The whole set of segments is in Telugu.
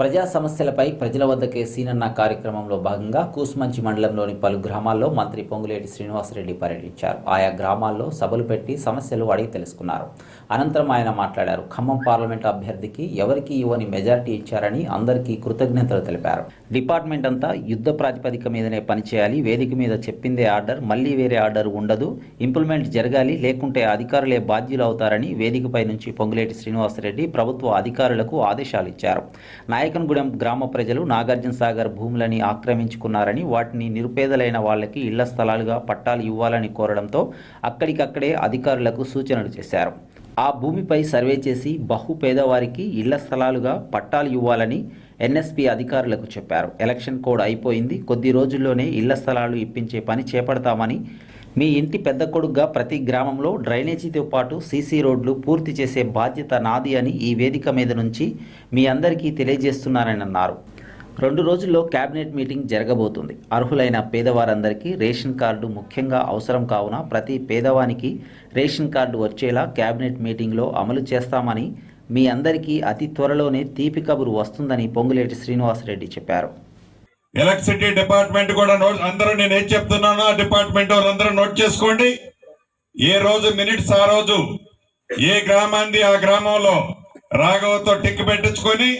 ప్రజా సమస్యలపై ప్రజల వద్దకే సీనన్న కార్యక్రమంలో భాగంగా కూసుమంచి మండలంలోని పలు గ్రామాల్లో మంత్రి పొంగులేటి శ్రీనివాసరెడ్డి పర్యటించారు. ఆయా గ్రామాల్లో సభలు పెట్టి సమస్యలు అడిగి తెలుసుకున్నారు. అనంతరం ఆయన మాట్లాడారు. ఖమ్మం పార్లమెంట్ అభ్యర్థికి ఎవరికి ఇవ్వని మెజార్టీ ఇచ్చారని అందరికీ కృతజ్ఞతలు తెలిపారు. డిపార్ట్మెంట్ అంతా యుద్ధ ప్రాతిపదిక మీదనే పనిచేయాలి వేదిక మీద చెప్పిందే ఆర్డర్ మళ్ళీ వేరే ఆర్డర్ ఉండదు ఇంప్లిమెంట్ జరగాలి లేకుంటే అధికారులే బాధ్యులు అవుతారని వేదికపై నుంచి పొంగులేటి శ్రీనివాసరెడ్డి ప్రభుత్వ అధికారులకు ఆదేశాలు ఇచ్చారు. నాయకన్గూడెం గ్రామ ప్రజలు నాగార్జున సాగర్ భూములని ఆక్రమించుకున్నారని వాటిని నిరుపేదలైన వాళ్ళకి ఇళ్ళ స్థలాలుగా పట్టాలు ఇవ్వాలని కోరడంతో అక్కడికక్కడే అధికారులకు సూచనలు చేశారు. ఆ భూమిపై సర్వే చేసి బహు పేదవారికి ఇళ్ళ స్థలాలుగా పట్టాలు ఇవ్వాలని ఎన్ఎస్పి అధికారులకు చెప్పారు. ఎలక్షన్ కోడ్ అయిపోయింది. కొద్ది రోజుల్లోనే ఇళ్ళ స్థలాలు ఇప్పించే పని చేపడతామని మీ ఇంటి పెద్ద కొడుగ్గా ప్రతి గ్రామంలో డ్రైనేజీతో పాటు సీసీ రోడ్లు పూర్తి చేసే బాధ్యత నాది అని ఈ వేదిక మీద నుంచి మీ అందరికీ తెలియజేస్తున్నానని అన్నారు. రెండు రోజుల్లో కేబినెట్ మీటింగ్ జరగబోతుంది. అర్హులైన పేదవారందరికీ రేషన్ కార్డు ముఖ్యంగా అవసరం కావున ప్రతి పేదవానికి రేషన్ కార్డు వచ్చేలా కేబినెట్ మీటింగ్లో అమలు చేస్తామని మీ అందరికీ అతి త్వరలోనే తీపి కబురు వస్తుందని పొంగులేటి శ్రీనివాసరెడ్డి చెప్పారు. ఎలక్ట్రిసిటీ డిపార్ట్మెంట్ కూడా నోట్ అందరూ నేను ఏం చెప్తున్నానో ఆ డిపార్ట్మెంట్ వాళ్ళందరూ నోట్ చేసుకోండి. ఏ రోజు మినిట్స్ ఆ రోజు ఏ గ్రామాన్ని ఆ గ్రామంలో రాఘవతో టిక్ పెట్టించుకొని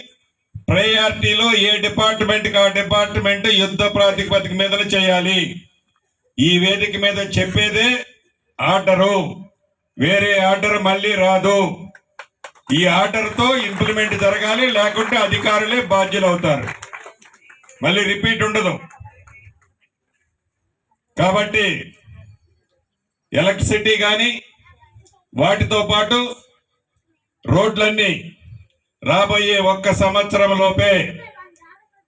ప్రయారిటీలో ఏ డిపార్ట్మెంట్ ఆ డిపార్ట్మెంట్ యుద్ధ ప్రాతిపదిక మీద చేయాలి. ఈ వేదిక మీద చెప్పేదే ఆర్డరు. వేరే ఆర్డర్ మళ్ళీ రాదు. ఈ ఆర్డర్తో ఇంప్లిమెంట్ జరగాలి లేకుంటే అధికారులే బాధ్యులు అవుతారు మళ్ళీ రిపీట్ ఉండదు. కాబట్టి ఎలక్ట్రిసిటీ కానీ వాటితో పాటు రోడ్లన్నీ రాబోయే ఒక్క సంవత్సరం లోపే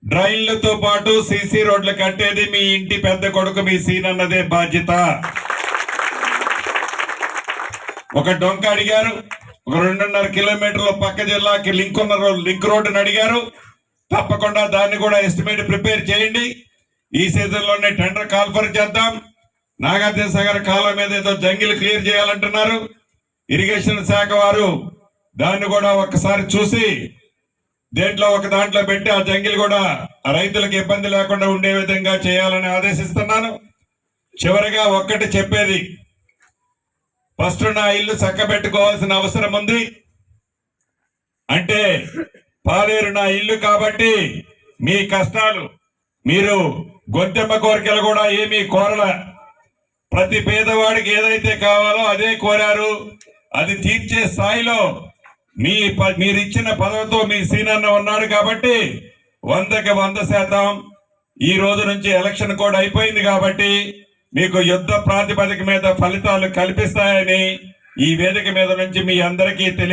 డ్రైన్లతో పాటు సీసీ రోడ్లు కట్టేది మీ ఇంటి పెద్ద కొడుకు మీ సీనన్నదే బాధ్యత. ఒక డొంక అడిగారు ఒక రెండున్నర కిలోమీటర్ల పక్క జిల్లాకి లింక్ ఉన్న లింక్ రోడ్డుని అడిగారు తప్పకుండా దాన్ని కూడా ఎస్టిమేట్ ప్రిపేర్ చేయండి. ఈ సీజన్లోనే టెండర్ కాల్ఫర్ చేద్దాం. నాగార్జున సాగర్ కాలం మీద ఏదో జంగిల్ క్లియర్ చేయాలంటున్నారు. ఇరిగేషన్ శాఖ వారు దాన్ని కూడా ఒకసారి చూసి దేంట్లో ఒక దాంట్లో పెట్టి ఆ జంగిల్ కూడా ఆ రైతులకు ఇబ్బంది లేకుండా ఉండే విధంగా చేయాలని ఆదేశిస్తున్నాను. చివరిగా ఒక్కటి చెప్పేది. ఫస్ట్ నా ఇల్లు చక్కబెట్టుకోవాల్సిన అవసరం ఉంది. అంటే పాలేరు నా ఇల్లు కాబట్టి మీ కష్టాలు మీరు గొంతెమ్మ కోరికలు కూడా ఏమీ కోరల. ప్రతి పేదవాడికి ఏదైతే కావాలో అదే కోరారు. అది తీర్చే స్థాయిలో మీ ప- పదవితో మీ సీనన్న ఉన్నాడు కాబట్టి వందకి వంద శాతం ఈ రోజు నుంచి ఎలక్షన్ కూడా అయిపోయింది కాబట్టి మీకు యుద్ధ ప్రాతిపదిక మీద ఫలితాలు కల్పిస్తాయని ఈ వేదిక మీద నుంచి మీ అందరికీ తెలియ